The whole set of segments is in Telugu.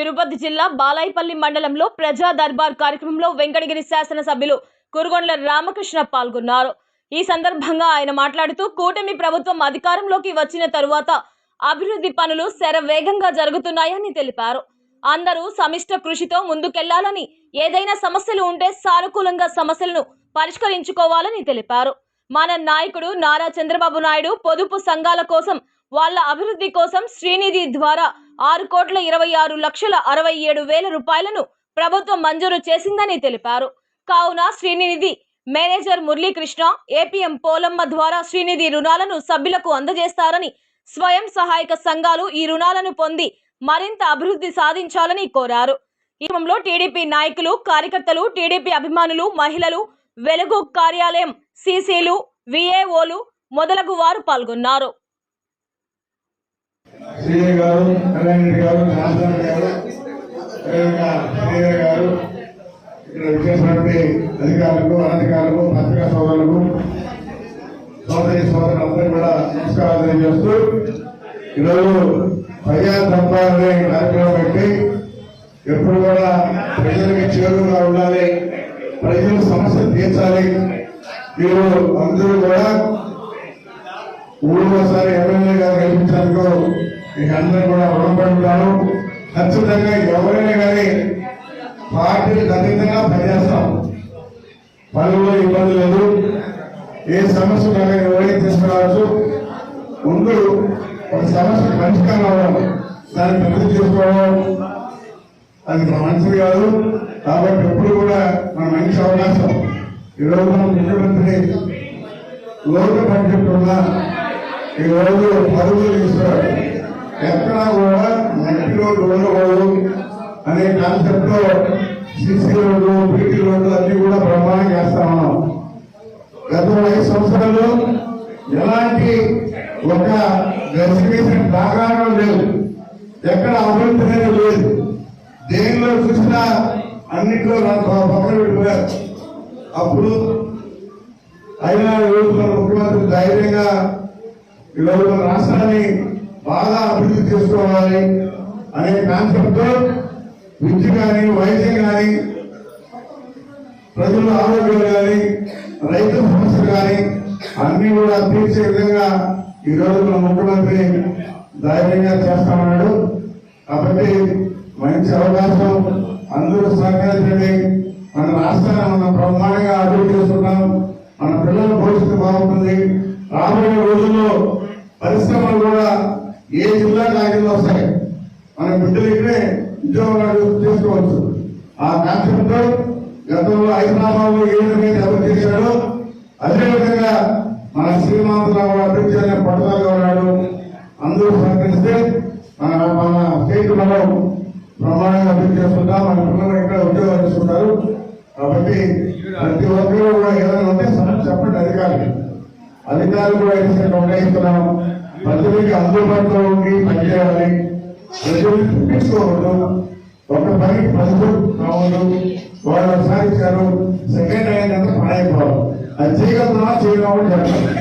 తిరుపతి జిల్లా బాలాయిపల్లి మండలంలో ప్రజా దర్బార్ కార్యక్రమంలో వెంకటగిరి శాసనసభ్యులు కురుగొండ్ల రామకృష్ణ పాల్గొన్నారు. ఈ సందర్భంగా ఆయన మాట్లాడుతూ కూటమి ప్రభుత్వం అధికారంలోకి వచ్చిన తరువాత అభివృద్ధి పనులు శరవేగంగా జరుగుతున్నాయని తెలిపారు. అందరూ సమిష్ట కృషితో ముందుకెళ్ళాలని ఏదైనా సమస్యలు ఉంటే సానుకూలంగా సమస్యలను పరిష్కరించుకోవాలని తెలిపారు. మన నాయకుడు నారా చంద్రబాబు నాయుడు పొదుపు సంఘాల కోసం వాళ్ళ అభివృద్ధి కోసం శ్రీనిధి ద్వారా ఆరు కోట్ల ఇరవై ఆరు లక్షల అరవై ఏడు వేల రూపాయలను ప్రభుత్వం మంజూరు చేసిందని తెలిపారు. కావున శ్రీనిధి మేనేజర్ మురళీకృష్ణ ఏపీఎం పోలమ్మ ద్వారా శ్రీనిధి రుణాలను సభ్యులకు అందజేస్తారని స్వయం సహాయక సంఘాలు ఈ రుణాలను పొంది మరింత అభివృద్ధి సాధించాలని కోరారు. ఈ క్రమంలో టీడీపీ నాయకులు కార్యకర్తలు టీడీపీ అభిమానులు మహిళలు వెలుగు కార్యాలయం సీసీలు విఏఓలు మొదలగు వారు పాల్గొన్నారు. శ్రీధర్ గారు నారాయణ గారు రాజధాని గారు అదేవిధంగా శ్రీధర్ గారు ఇక్కడ విచ్చేసినటువంటి అధికారులకు అనధికారులకు పత్రికా సోదరులకు సోదరి సోదరులందరూ కూడా నమస్కారాలు తెలియజేస్తూ ఈరోజు ప్రజా సంపాదనే కార్యక్రమం పెట్టి ఎప్పుడు కూడా ప్రజలకి చేరువుగా ఉండాలి ప్రజల సమస్యలు తీర్చాలి. మీరు అందరూ కూడా మూడవసారి ఎమ్మెల్యే గారు కల్పించడానికి మీకు అందరూ కూడా రుణపడి ఉంటాను ఖచ్చితంగా ఎవరైనా కానీ పార్టీలకు అతీతంగా పనిచేస్తాం. పనుల్లో ఇబ్బంది లేదు. ఏ సమస్య కానీ ఎవరైనా తీసుకురావచ్చు. ముందు ఒక సమస్య పరిష్కారం అవ్వడం దాన్ని పెద్ద చేసుకోవడం అది మంచిది కాదు. కాబట్టి ఎప్పుడు కూడా మన మంచి అవకాశం. ఈరోజు మన ముఖ్యమంత్రి లోటు బడ్జెట్ ఉన్న ఈ రోజు పరుగులు తీసుకోవాలి ఎక్కడా కూడా మట్టిలో రోడ్డు ఉండకూడదు అనే కాన్సెప్ట్లో సిసి రోడ్లు బీటీ రోడ్లు అన్ని కూడా ప్రమాణం చేస్తా ఉన్నాం. గత ఐదు సంవత్సరాలు ఎలాంటి ఒక డెస్టినేషన్ ప్రాకారం లేదు. ఎక్కడ అభివృద్ధి అనేది లేదు. దేనిలో చూసినా అన్నింటిలో నాకు పక్కన పెట్టిపోయారు. అప్పుడు అయినా ఈరోజు ముఖ్యమంత్రి ధైర్యంగా ఈరోజు రాష్ట్రాన్ని బాగా అభివృద్ధి చేసుకోవాలి అనే కాన్సెప్ట్తో విద్య కానీ వైద్యం కానీ ప్రజల ఆరోగ్యం కానీ రైతుల సమస్యలు కానీ అన్ని కూడా తీర్చే విధంగా ఈ రోజు మన ముఖ్యమంత్రి ధైర్యంగా చేస్తామన్నాడు కాబట్టి మంచి అవకాశం అందరూ సహకరించండి. మన రాష్ట్రాన్ని మనం బ్రహ్మాండంగా అభివృద్ధి చేస్తున్నాం మన పిల్లల భవిష్యత్తు బాగుంటుంది. రాబోయే రోజుల్లో పరిశ్రమలు ఏ జిల్లా కాగితం వస్తాయి మన బిడ్డలు ఇక్కడే ఉద్యోగాలు చేసుకోవచ్చు ఆ కాన్సెప్ట్ గతంలో హైదరాబాద్ ఏ విధంగా ఎవరు చేశాడో అదేవిధంగా మన శ్రీమంతరావు అభివృద్ధి అనే పట్టుదలగా ఉన్నాడు అందరూ సహకరిస్తే మన మన స్టేట్ ప్రమాణంగా అభివృద్ధి చేసుకుంటాం. మన పిల్లలు ఇక్కడ ఉద్యోగాలు చేసుకుంటారు. కాబట్టి ప్రతి ఒక్కరు కూడా ఏదైనా ఉంటే చెప్పండి అధికారులు. అధికారులు కూడా అయితే నిర్ణయిస్తున్నాం ప్రజలకి అందుబాటులో ఉండి పనిచేయాలి ప్రజలు చూపించుకోవద్దు ఒక పని ప్రజలు కావద్దు వాళ్ళు సాధించారు సెకండ్ అయినంత పని అయిపోవాలి అది చేయగలుగుతున్నా చేయడం చెప్పాలి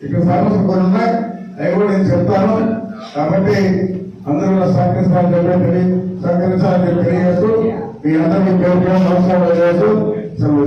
ఇక్కడ సమస్య కొన్ని ఉన్నాయి అవి కూడా నేను చెప్తాను. కాబట్టి అందరూ సహకరించాలని చెప్పి సహకరించాలని చెప్పి తెలియజేస్తూ మీ అందరికీ పేరు నమస్కారం తెలియజేస్తూ చేస్తూ సెలవు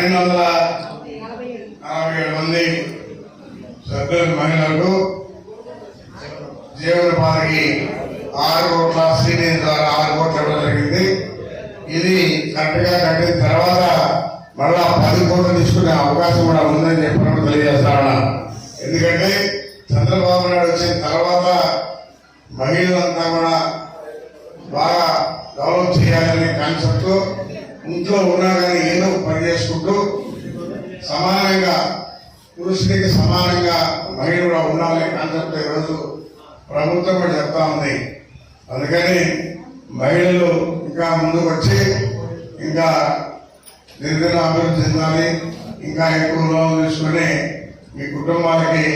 రెండు వందల నలభై ఏడు మంది సభ్యులు మహిళలకు జీవనోపాధికి ఆరు కోట్ల సీనియర్ ద్వారా ఆరు కోట్ల ఇవ్వడం జరిగింది. ఇది కరెక్ట్గా కట్టిన తర్వాత మళ్ళా పది కోట్లు తీసుకునే అవకాశం కూడా ఉందని చెప్పినప్పుడు తెలియజేస్తా ఎందుకంటే చంద్రబాబు నాయుడు వచ్చిన తర్వాత మహిళలంతా కూడా బాగా డెవలప్ చేయాలనే కాన్సెప్ట్ ఇంట్లో ఉన్నా కానీ ఏదో పని చేసుకుంటూ సమానంగా పురుషుడికి సమానంగా మహిళ కూడా ఉండాలనే కాన్సెప్ట్ ఈరోజు ప్రభుత్వం కూడా చెప్తా ఉంది. అందుకని మహిళలు ఇంకా ముందుకు వచ్చి ఇంకా దినదిన అభివృద్ధి చెందాలి ఇంకా ఎక్కువ లోన్ తీసుకుని మీ కుటుంబాలకి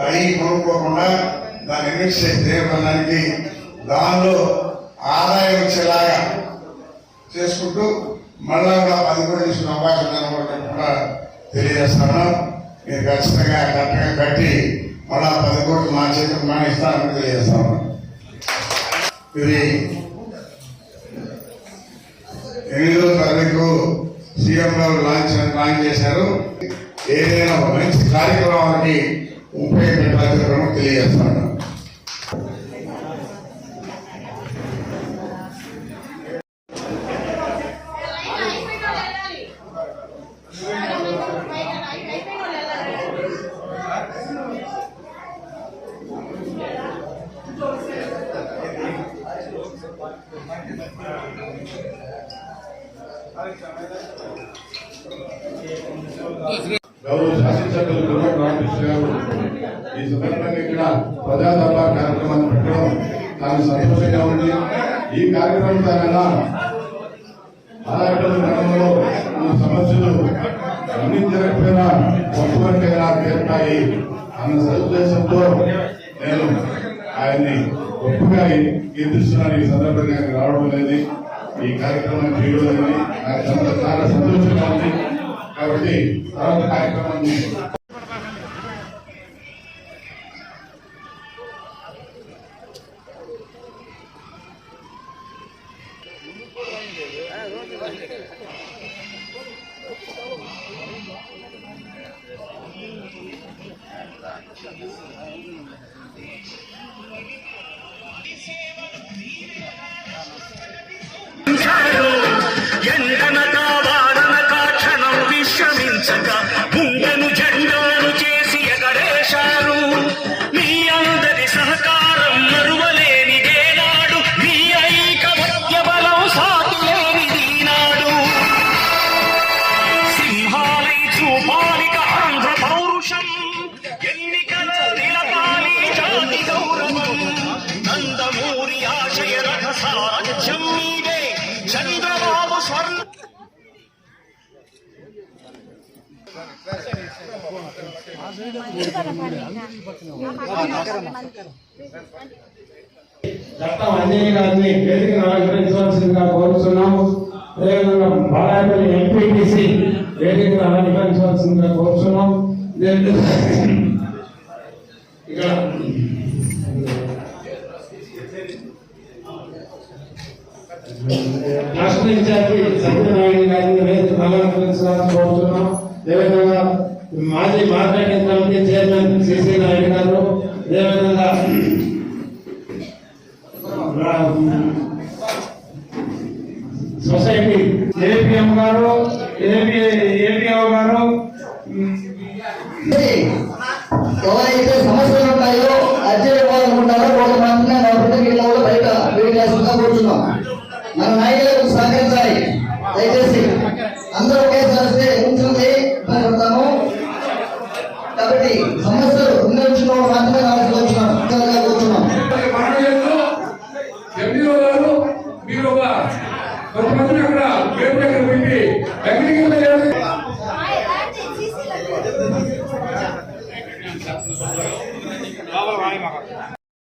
అయి కొనుక్కోకుండా దాన్ని ఇన్వెస్ట్ చేసి దానిలో ఆదాయం వచ్చేలాగా చేసుకుంటూ మళ్ళా కూడా పది కూడా తీసుకున్న అవకాశం కనబడటం కూడా తెలియజేస్తాను. మీరు ఖచ్చితంగా కరెక్ట్గా కట్టి మళ్ళా పది కోట్లు మా చేతికి మా ఇస్తానని తెలియజేస్తాను. ఇది ఎనిమిదో తారీఖు సీఎం గారు లాంచ్ లాంచ్ చేశారు. ఏదైనా మంచి కార్యక్రమానికి ఉపయోగపెట్టాలని తెలియజేస్తాను. గౌరవ శాసనసభ్యులు రామకృష్ణ గారు ఈ సందర్భంగా ఇక్కడ ప్రజా కార్యక్రమాన్ని పెట్టడం నాకు సంతోషంగా ఉంది. ఈ కార్యక్రమం ద్వారా ఆలయపల్లి గ్రామంలో ఉన్న సమస్యలు అన్ని జరగకపోయినా ఒక్కరికైనా తీరుతాయి అన్న సదుద్దేశంతో నేను ఆయన్ని గొప్పగా ఎదురుస్తున్నాను ఈ సందర్భంగా రావడం అనేది ఈ కార్యక్రమం చేయడం అనేది నాకు చాలా- చాలా సంతోషంగా ఉంది. కాబట్టి తర్వాత కార్యక్రమాన్ని ఎండనక చట్టం అంజయ్య గారిని వేదికను అలంకరించవలసిందిగా కోరుతున్నాము అదేవిధంగా బాలాయపల్లి ఎంపీటీసీ వేదికను అలంకరించవలసిందిగా కోరుతున్నాం ఇదే- ఇక్కడ రాష్ట్ర ఇన్ఛార్జి సత్యనారాయణ గారిని వేదికను అలంకరించాలని కోరుతున్నాం. అదేవిధంగా మాజీ marketing committee chairman CC Naidu గారు అదేవిధంగా సొసైటీ ఏపీఎం గారు ఏపీఓ గారు ఎవరైతే సమస్యలు